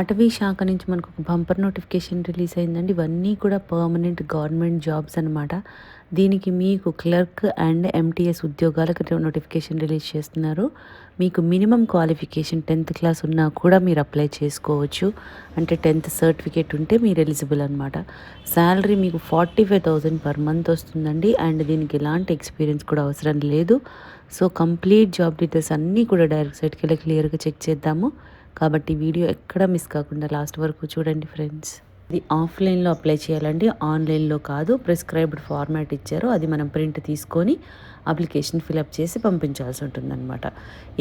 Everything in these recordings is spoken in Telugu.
అటవీ శాఖ నుంచి మనకు ఒక బంపర్ నోటిఫికేషన్ రిలీజ్ అయిందండి. ఇవన్నీ కూడా పర్మనెంట్ గవర్నమెంట్ జాబ్స్ అనమాట దీనికి మీకు క్లర్క్ అండ్ ఎంటీఎస్ ఉద్యోగాలకు నోటిఫికేషన్ రిలీజ్ చేస్తున్నారు. మీకు మినిమం క్వాలిఫికేషన్ టెన్త్ క్లాస్ ఉన్నా కూడా మీరు అప్లై చేసుకోవచ్చు. అంటే టెన్త్ సర్టిఫికేట్ ఉంటే మీరు ఎలిజిబుల్ అనమాట శాలరీ మీకు forty five thousand per month వస్తుందండి. అండ్ దీనికి ఎలాంటి ఎక్స్పీరియన్స్ కూడా అవసరం లేదు. సో కంప్లీట్ జాబ్ డీటెయిల్స్ అన్నీ కూడా డైరెక్ట్ సైట్కి వెళ్ళి క్లియర్గా చెక్ చేద్దాము. కాబట్టి వీడియో ఎక్కడ మిస్ కాకుండా లాస్ట్ వరకు చూడండి ఫ్రెండ్స్. ఇది ఆఫ్లైన్లో అప్లై చేయాలండి. ఆన్లైన్లో కాదు ప్రిస్క్రైబ్డ్ ఫార్మాట్ ఇచ్చారు. అది మనం ప్రింట్ తీసుకొని అప్లికేషన్ ఫిలప్ చేసి పంపించాల్సి ఉంటుందన్నమాట.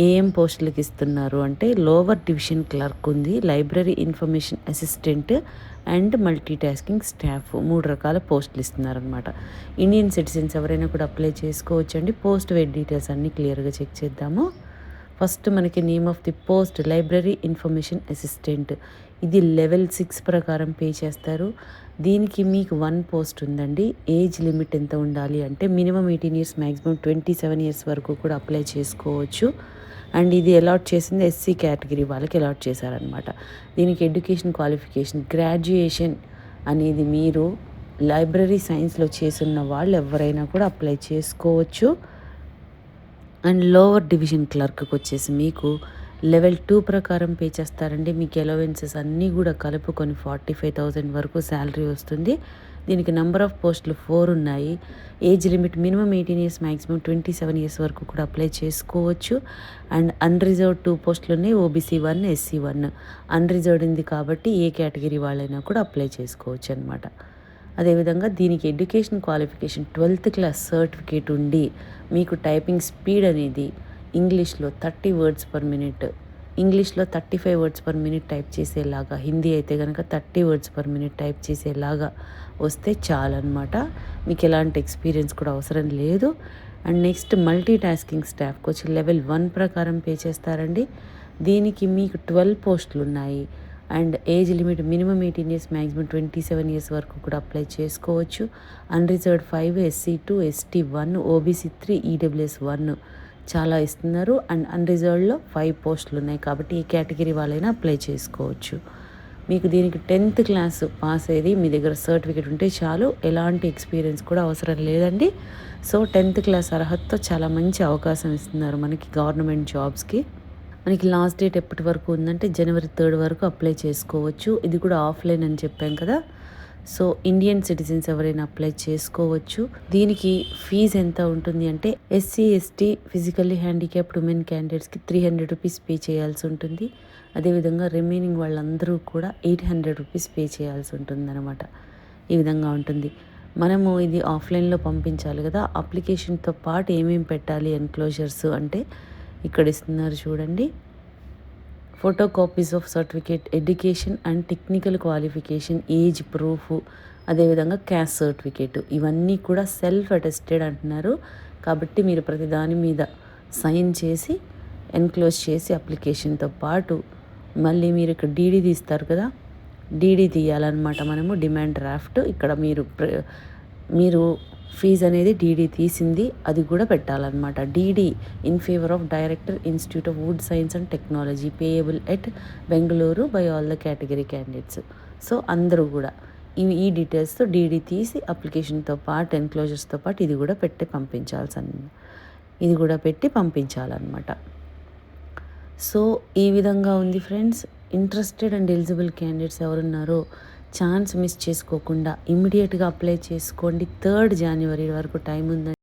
ఏం పోస్టులకు ఇస్తున్నారు అంటే లోవర్ డివిజన్ క్లర్క్ ఉంది library information assistant and multi tasking staff మూడు రకాల పోస్టులు ఇస్తున్నారనమాట ఇండియన్ సిటిజన్స్ ఎవరైనా కూడా అప్లై చేసుకోవచ్చండి. పోస్ట్ వెయిట్ డీటెయిల్స్ అన్నీ క్లియర్గా చెక్ చేద్దాము. ఫస్ట్ మనకి name of the post library information assistant. ఇది లెవెల్ సిక్స్ ప్రకారం పే చేస్తారు. దీనికి మీకు వన్ పోస్ట్ ఉందండి. ఏజ్ లిమిట్ ఎంత ఉండాలి అంటే minimum eighteen years maximum twenty seven years వరకు కూడా అప్లై చేసుకోవచ్చు. అండ్ ఇది అలాట్ చేసింది ఎస్సీ కేటగిరీ వాళ్ళకి అలాట్ చేశారనమాట దీనికి ఎడ్యుకేషన్ క్వాలిఫికేషన్ గ్రాడ్యుయేషన్ అనేది మీరు లైబ్రరీ సైన్స్లో చేసున్న వాళ్ళు ఎవరైనా కూడా అప్లై చేసుకోవచ్చు. అండ్ లోవర్ డివిజన్ క్లర్క్కి వచ్చేసి మీకు లెవెల్ టూ ప్రకారం పే చేస్తారండి. మీకు ఎలవెన్సెస్ అన్నీ కూడా కలుపుకొని ఫార్టీ ఫైవ్ థౌజండ్ వరకు శాలరీ వస్తుంది. దీనికి నెంబర్ ఆఫ్ పోస్టులు ఫోర్ ఉన్నాయి. Age limit minimum eighteen years maximum twenty seven years వరకు కూడా అప్లై చేసుకోవచ్చు. అండ్ అన్రిజర్వ్డ్ టూ పోస్టులు ఉన్నాయి. OBC one SC one. Unreserved ఉంది కాబట్టి ఏ కేటగిరీ వాళ్ళైనా కూడా అప్లై చేసుకోవచ్చు అనమాట అదేవిధంగా దీనికి education qualification twelfth class certificate ఉండి మీకు టైపింగ్ స్పీడ్ అనేది ఇంగ్లీష్లో థర్టీ వర్డ్స్ పర్ మినిట్ ఇంగ్లీష్లో thirty five words per minute type చేసేలాగా హిందీ అయితే కనుక thirty words per minute type చేసేలాగా వస్తే చాలన్నమాట. మీకు ఎలాంటి ఎక్స్పీరియన్స్ కూడా అవసరం లేదు. అండ్ నెక్స్ట్ మల్టీ టాస్కింగ్ స్టాఫ్కి వచ్చి లెవెల్ వన్ ప్రకారం పే చేస్తారండి. దీనికి మీకు ట్వెల్వ్ పోస్టులు ఉన్నాయి and age limit minimum eighteen years maximum twenty seven years వరకు కూడా అప్లై చేసుకోవచ్చు. Unreserved five SC two ST one OBC three EWS one చాలా ఇస్తున్నారు. అండ్ అన్రిజర్వ్డ్లో ఫైవ్ పోస్టులు ఉన్నాయి కాబట్టి ఈ కేటగిరీ వాళ్ళైనా అప్లై చేసుకోవచ్చు. మీకు దీనికి టెన్త్ క్లాస్ పాస్ అయ్యేది మీ దగ్గర సర్టిఫికేట్ ఉంటే చాలు. ఎలాంటి ఎక్స్పీరియన్స్ కూడా అవసరం లేదండి. సో టెన్త్ క్లాస్ అర్హతతో చాలా మంచి అవకాశం ఇస్తున్నారు మనకి గవర్నమెంట్ జాబ్స్కి. మనకి లాస్ట్ డేట్ ఎప్పటి వరకు ఉందంటే జనవరి థర్డ్ వరకు అప్లై చేసుకోవచ్చు. ఇది కూడా ఆఫ్లైన్ అని చెప్పాం కదా. సో ఇండియన్ సిటిజన్స్ ఎవరైనా అప్లై చేసుకోవచ్చు. దీనికి ఫీజు ఎంత ఉంటుంది అంటే SC ST physically handicapped women క్యాండిడేట్స్కి త్రీ హండ్రెడ్ రూపీస్ పే చేయాల్సి ఉంటుంది. అదేవిధంగా రిమైనింగ్ వాళ్ళందరూ కూడా ఎయిట్ హండ్రెడ్ రూపీస్ పే చేయాల్సి ఉంటుంది అనమాట ఈ విధంగా ఉంటుంది. మనము ఇది ఆఫ్లైన్లో పంపించాలి కదా. అప్లికేషన్తో పాటు ఏమేమి పెట్టాలి? ఎన్క్లోజర్స్ అంటే ఇక్కడ ఇస్తున్నారు చూడండి. Photo copies of certificate education and technical qualification age proof అదేవిధంగా క్యాస్ట్ సర్టిఫికేట్ ఇవన్నీ కూడా సెల్ఫ్ అటెస్టెడ్ అంటున్నారు. కాబట్టి మీరు ప్రతి దాని మీద సైన్ చేసి ఎన్క్లోజ్ చేసి అప్లికేషన్తో పాటు మళ్ళీ మీరు ఇక్కడ డీడీ తీస్తారు కదా. డీడీ తీయాలన్నమాట మనము డిమాండ్ డ్రాఫ్ట్ ఇక్కడ మీరు మీరు ఫీజు అనేది డీడీ తీసింది అది కూడా పెట్టాలన్నమాట. DD in favour of director institute of wood science and technology payable at Bengaluru by all the category candidates so అందరూ కూడా ఇవి ఈ డీటెయిల్స్తో డీడీ తీసి అప్లికేషన్తో పాటు ఎన్క్లోజర్స్తో పాటు ఇది కూడా పెట్టి పంపించాల్సి ఇది కూడా పెట్టి పంపించాలన్నమాట. సో ఈ విధంగా ఉంది friends interested and eligible candidates ఎవరున్నారో ఛాన్స్ మిస్ చేసుకోకుండా ఇమ్మీడియట్గా అప్లై చేసుకోండి. థర్డ్ జనవరి వరకు టైం ఉందండి